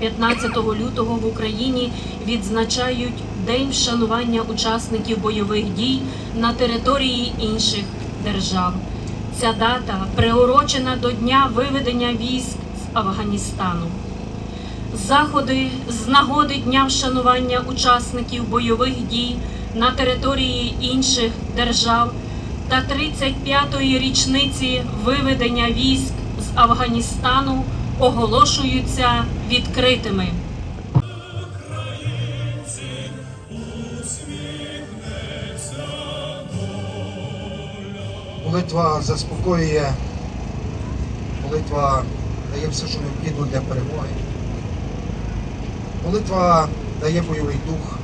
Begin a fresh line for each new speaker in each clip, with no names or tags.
15 лютого в Україні відзначають День вшанування учасників бойових дій на території інших держав. Ця дата приурочена до дня виведення військ з Афганістану. Заходи з нагоди дня вшанування учасників бойових дій на території інших держав та 35-ї річниці виведення військ з Афганістану оголошуються відкритими.
Молитва заспокоює, молитва дає все, що необхідно для перемоги. Молитва дає бойовий дух.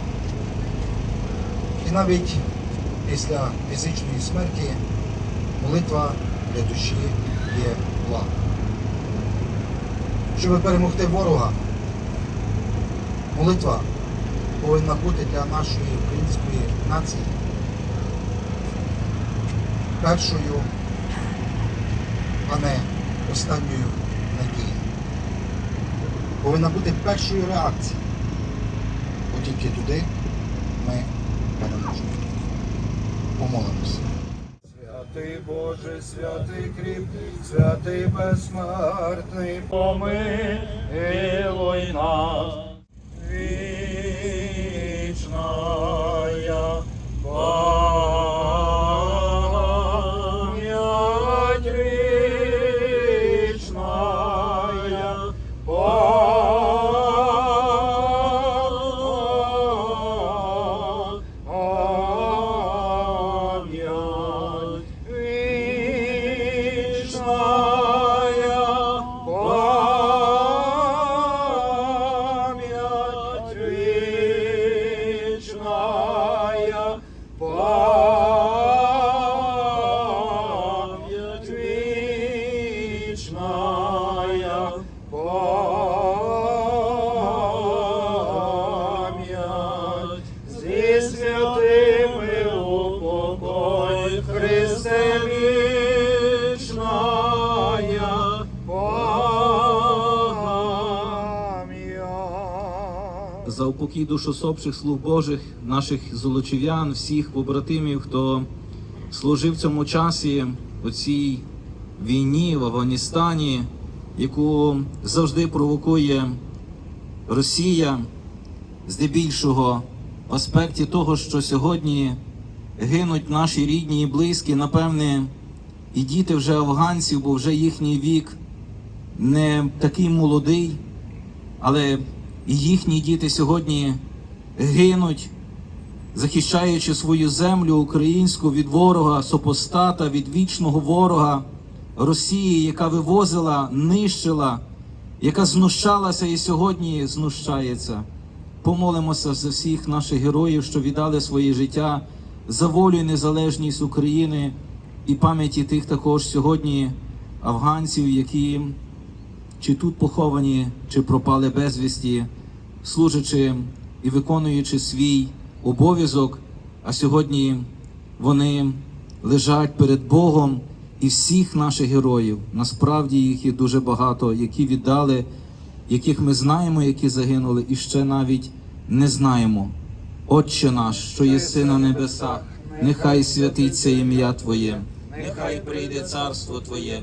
І навіть після фізичної смерті молитва для душі є благо. Щоб перемогти ворога, молитва повинна бути для нашої української нації першою, а не останньою надією. Повинна бути першою реакцією. Бо тільки туди ми переможемо. Помолимося.
Святий Боже, святий кріп, святий безсмертний, помилуй нас. Вічна пам'ять,
за упокій душ усопших слуг Божих, наших золочів'ян, всіх побратимів, хто служив в цьому часі у цій війні в Афганістані, яку завжди провокує Росія, здебільшого в аспекті того, що сьогодні гинуть наші рідні і близькі, напевне, і діти вже афганців, бо вже їхній вік не такий молодий, але і їхні діти сьогодні гинуть, захищаючи свою землю українську від ворога, супостата, від вічного ворога Росії, яка вивозила, нищила, яка знущалася і сьогодні знущається. Помолимося за всіх наших героїв, що віддали своє життя за волю і незалежність України і пам'яті тих також сьогодні афганців, які чи тут поховані, чи пропали безвісті, служачи і виконуючи свій обов'язок, а сьогодні вони лежать перед Богом і всіх наших героїв. Насправді їх є дуже багато, які віддали, яких ми знаємо, які загинули, і ще навіть не знаємо. Отче наш, що єси на небесах, нехай святиться ім'я Твоє, нехай прийде царство Твоє,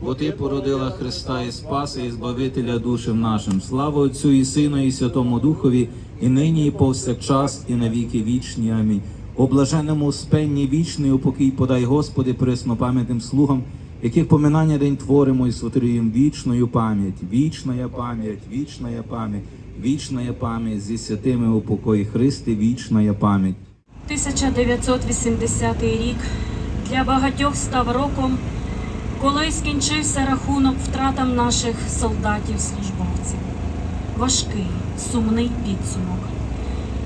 бо Ти породила Христа і Спаса, і Збавителя душам нашим. Слава Отцю і Сину, і Святому Духові, і нині, і повсякчас, і на віки вічні. Амінь. О блаженному спенні вічний упокій подай, Господи, преснопам'ятним слугам, яких поминання день творимо і сотворюємо вічною пам'ять, вічна пам'ять, вічна пам'ять, вічна пам'ять зі святими упокої Христи, вічна пам'ять.
1980 рік для багатьох став роком, коли скінчився рахунок втратам наших солдатів-службовців. Важкий, сумний підсумок.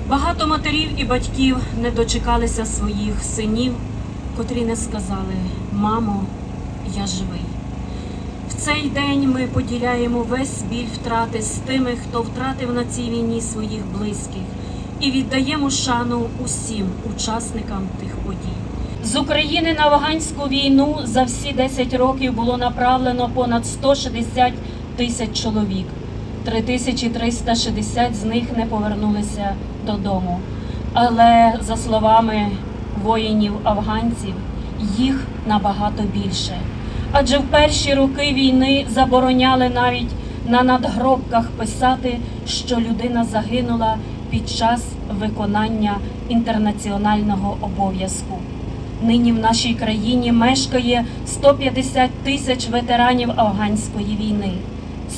Багато матерів і батьків не дочекалися своїх синів, котрі не сказали: Мамо, я живий. В цей день ми поділяємо весь біль втрати з тими, хто втратив на цій війні своїх близьких, і віддаємо шану усім учасникам тих подій. З України на афганську війну за всі 10 років було направлено понад 160 тисяч чоловік. 3360 з них не повернулися додому. Але за словами воїнів афганців, їх набагато більше. Адже в перші роки війни забороняли навіть на надгробках писати, що людина загинула під час виконання інтернаціонального обов'язку. Нині в нашій країні мешкає 150 тисяч ветеранів афганської війни.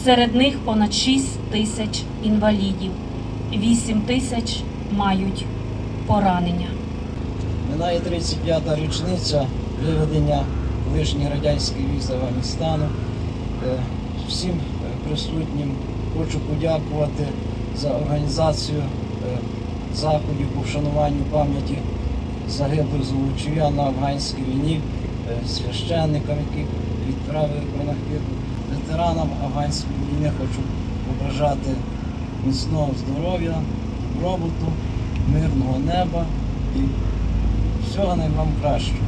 Серед них понад 6 тисяч інвалідів, 8 тисяч мають поранення.
Минає 35-та річниця виведення колишніх радянських військ з Афганістану. Е, Всім е, присутнім хочу подякувати за організацію е, заходів по вшануванню пам'яті загиблих золочів'ян на афганській війні, е, священникам, які відправили пронахід, ветеранам афганської війни хочу побажати міцного здоров'я, добробуту, мирного неба і всього най вам кращого.